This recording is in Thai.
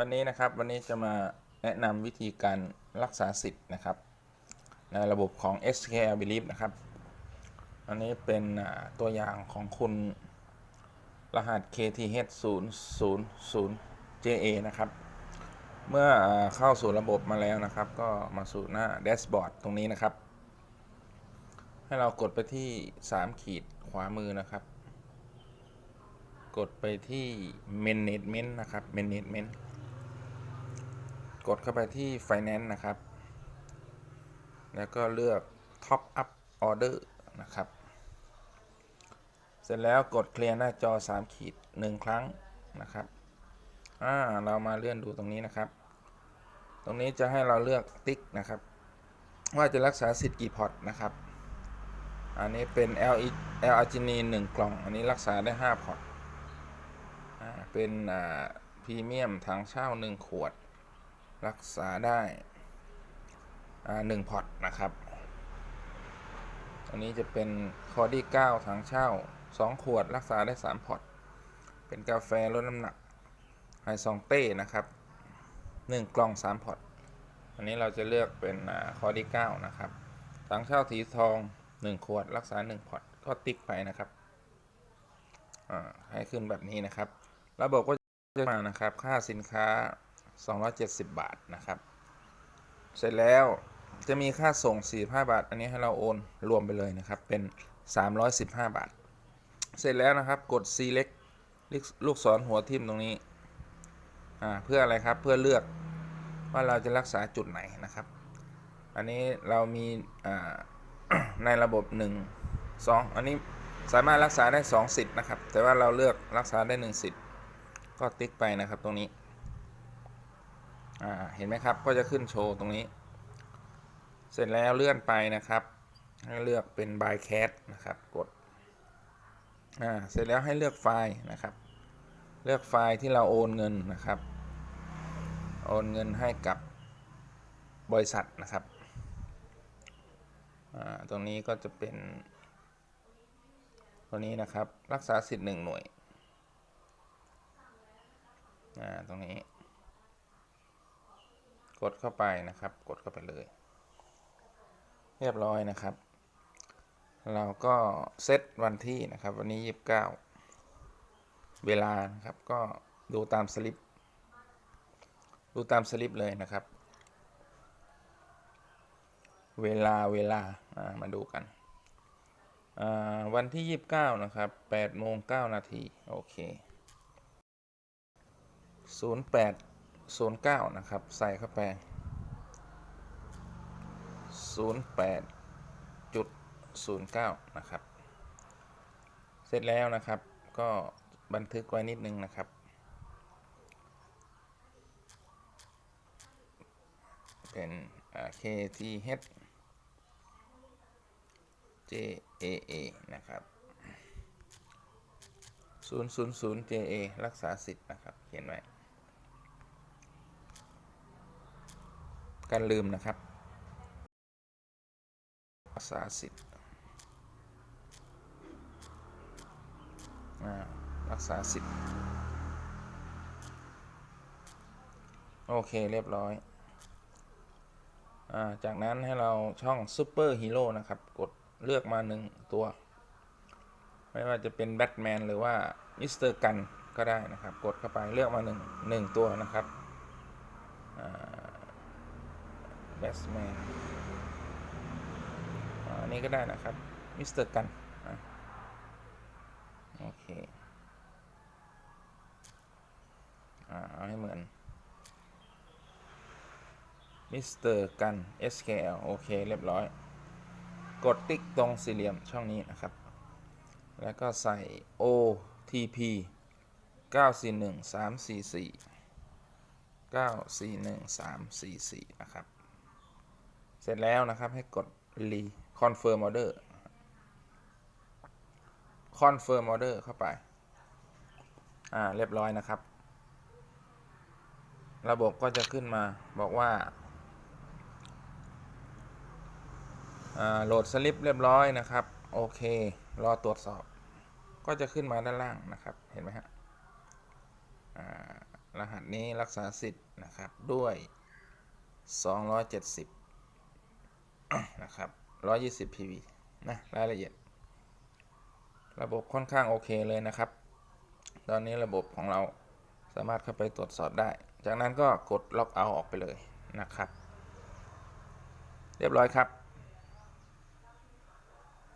วันนี้นะครับวันนี้จะมาแนะนำวิธีการรักษาสิทธิ์นะครับ ในระบบของ SKL Belief นะครับ อันนี้เป็นตัวอย่างของคุณรหัส KTH 0 0 0 JA นะครับ เมื่อเข้าสู่ระบบมาแล้วนะครับ ก็มาสู่หน้าแดชบอร์ดตรงนี้นะครับ ให้เรากดไปที่ 3 ขีดขวามือนะครับ กดไปที่ Management นะครับ Management กดเข้าไปที่ Finance นะครับ แล้วก็เลือก Top Up Order นะครับ เสร็จแล้วกดเคลียร์หน้าจอ 3 ขีด 1 ครั้งนะครับอ่าเรามาเลื่อนดูตรงนี้นะครับ ตรงนี้จะให้เราเลือกติ๊กนะครับ ว่าจะรักษาสิทธิ์กี่พอร์ตนะครับ อันนี้เป็น L L อาร์จินี1กล่อง อันนี้รักษาได้ 5 พอร์ตอ่าเป็นอ่าพรีเมียมถังเช่า 1 ขวด รักษาได้อ่า1พอร์ตนะครับ อันนี้จะเป็นคอดี้9ถังเช่า 2 ขวดรักษาได้ 3 พอร์ต เป็นกาแฟลดน้ำหนักไฮซองเต้นะครับ 1 กล่อง 3 พอร์ต อันนี้เราจะเลือกเป็นคอดี้9นะครับถังเช่าสีทอง 1 ขวดรักษา 1 พอร์ต ก็ติ๊กไปนะครับให้ขึ้นแบบนี้นะครับ ระบบก็จะมานะครับ ค่าสินค้า 270 บาทนะครับ เสร็จแล้วจะมีค่าส่ง 45 บาท อันนี้ให้เราโอนรวมไปเลยนะครับ เป็น 315 บาท เสร็จแล้วนะครับกด select ลูกศรหัวทิ่มตรงนี้เพื่ออะไรครับเพื่อเลือกว่าเราจะรักษาจุดไหนนะครับ อันนี้เรามีในระบบ 1 2 อันนี้สามารถรักษาได้ 2 สิทธิ์นะครับ แต่ว่าเราเลือกรักษาได้ 1 สิทธิ์ ก็ติ๊กไปนะครับตรงนี้ อ่าเห็นไหมครับก็จะขึ้นโชว์ตรงนี้ เสร็จแล้วเลื่อนไปนะครับ ให้เลือกเป็น by cat นะครับกดอ่าเสร็จแล้วให้เลือกไฟล์นะครับ เลือกไฟล์ที่เราโอนเงินนะครับ โอนเงินให้กับบริษัทนะครับอ่าตรงนี้ก็จะเป็นตัวนี้นะครับ รักษาสิทธิ์หนึ่งหน่วยอ่าตรงนี้ กดเข้าไปนะครับ กดเข้าไปเลย เรียบร้อยนะครับ เราก็เซตวันที่นะครับ วันนี้29เวลานะครับ ก็ดูตามสลิป ดูตามสลิปเลยนะครับ เวลาเวลาามาดูกัน วันที่ 29 นะครับ8โมง9นาที โอเค 09 นะครับ ใส่เข้าไป 08.09 นะครับ เสร็จแล้วนะครับ ก็บันทึกไว้นิดนึงนะครับเป็นอ่า KTH JAA นะครับ 000 JA รักษาสิทธิ์นะครับ เขียนไว้ การลืมนะครับรักษาสิทธิ์รักษาสิทธิ์โอเคเรียบร้อยอาจากนั้นให้เราช่องซูเปอร์ฮีโร่นะครับ กดเลือกมาหนึ่งตัว ไม่ว่าจะเป็นแบทแมนหรือว่ามิสเตอร์กันก็ได้นะครับ กดเข้าไปเลือกมาหนึ่งหนึ่งตัวนะครับ แบทแมนอันนี้ก็ได้นะครับ มิสเตอร์กันโอเคอ่าเอาให้เหมือน มิสเตอร์กัน SKL โอเค เรียบร้อย กดติ๊กตรงสี่เหลี่ยมช่องนี้นะครับ แล้วก็ใส่ OTP 941344 941344 นะครับ ร็จแล้วนะครับให้กด re confirm order confirm order เข้าไป อ่า เรียบร้อยนะครับ ระบบก็จะขึ้นมาบอกว่าโหลดสลิปเรียบร้อยนะครับ โอเค รอตรวจสอบ ก็จะขึ้นมาด้านล่างนะครับ เห็นไหมฮะรหัสนี้รักษาสิทธิ์นะครับด้วย 270 นะครับ120 PV นะรายละเอียด ระบบค่อนข้างโอเคเลยนะครับ ตอนนี้ระบบของเราสามารถเข้าไปตรวจสอบได้ จากนั้นก็กดล็อกเอาออกไปเลยนะครับ เรียบร้อยครับ